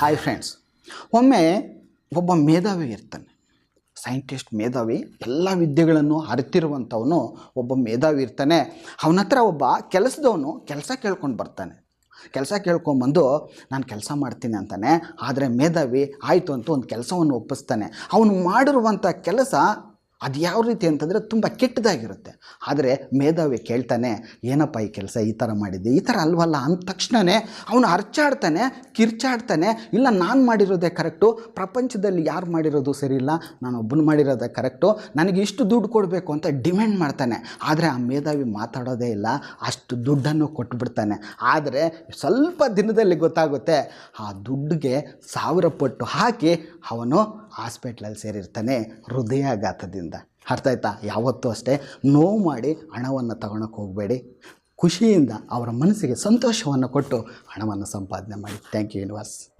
Hi friends ಒಮ್ಮೆ ಒಬ್ಬ ಮೇಧಾವಿ ಇರ್ತಾನೆ. ಸೈಂಟಿಸ್ಟ್ ಮೇಧಾವಿ, ಎಲ್ಲ ವಿದ್ಯೆಗಳನ್ನು ಅರಿತಿರುವಂಥವನು ಒಬ್ಬ ಮೇಧಾವಿ ಇರ್ತಾನೆ. ಅವನ ಹತ್ರ ಒಬ್ಬ ಕೆಲಸದವನು ಕೆಲಸ ಕೇಳ್ಕೊಂಡು ಬರ್ತಾನೆ. ಕೆಲಸ ಕೇಳ್ಕೊಂಬಂದು ನಾನು ಕೆಲಸ ಮಾಡ್ತೀನಿ ಅಂತಾನೆ. ಆದರೆ ಮೇಧಾವಿ, ಆಯಿತು ಅಂತ ಒಂದು ಕೆಲಸವನ್ನು ಒಪ್ಪಿಸ್ತಾನೆ. ಅವನು ಮಾಡಿರುವಂಥ ಕೆಲಸ ಅದು ಯಾವ ರೀತಿ ಅಂತಂದರೆ ತುಂಬ ಕೆಟ್ಟದಾಗಿರುತ್ತೆ. ಆದರೆ ಮೇಧಾವಿ ಕೇಳ್ತಾನೆ, ಏನಪ್ಪ ಈ ಕೆಲಸ ಈ ಥರ ಮಾಡಿದ್ದೆ? ಈ ಥರ ಅಲ್ವಲ್ಲ, ಅಂದ ತಕ್ಷಣವೇ ಅವನು ಅರ್ಚಾಡ್ತಾನೆ ಕಿರ್ಚಾಡ್ತಾನೆ, ಇಲ್ಲ, ನಾನು ಮಾಡಿರೋದೇ ಕರೆಕ್ಟು, ಪ್ರಪಂಚದಲ್ಲಿ ಯಾರು ಮಾಡಿರೋದು ಸರಿ ಇಲ್ಲ ನಾನು ಒಬ್ಬನು ಮಾಡಿರೋದೇ ಕರೆಕ್ಟು, ನನಗೆ ಇಷ್ಟು ದುಡ್ಡು ಕೊಡಬೇಕು ಅಂತ ಡಿಮ್ಯಾಂಡ್ ಮಾಡ್ತಾನೆ. ಆದರೆ ಆ ಮೇಧಾವಿ ಮಾತಾಡೋದೇ ಇಲ್ಲ, ಅಷ್ಟು ದುಡ್ಡನ್ನು ಕೊಟ್ಬಿಡ್ತಾನೆ. ಆದರೆ ಸ್ವಲ್ಪ ದಿನದಲ್ಲಿ ಗೊತ್ತಾಗುತ್ತೆ, ಆ ದುಡ್ಡಿಗೆ ಸಾವಿರ ಪಟ್ಟು ಹಾಕಿ ಅವನು ಹಾಸ್ಪಿಟ್ಲಲ್ಲಿ ಸೇರಿರ್ತಾನೆ ಹೃದಯಾಘಾತದಿಂದ. ಅರ್ಥ ಆಯ್ತಾ ಯಾವತ್ತೂ ಅಷ್ಟೇ. ನೋವು ಮಾಡಿ ಹಣವನ್ನು ತಗೊಳಕ್ಕೆ ಹೋಗಬೇಡಿ. ಖುಷಿಯಿಂದ ಅವರ ಮನಸ್ಸಿಗೆ ಸಂತೋಷವನ್ನು ಕೊಟ್ಟು ಹಣವನ್ನು ಸಂಪಾದನೆ ಮಾಡಿ. Thank you universe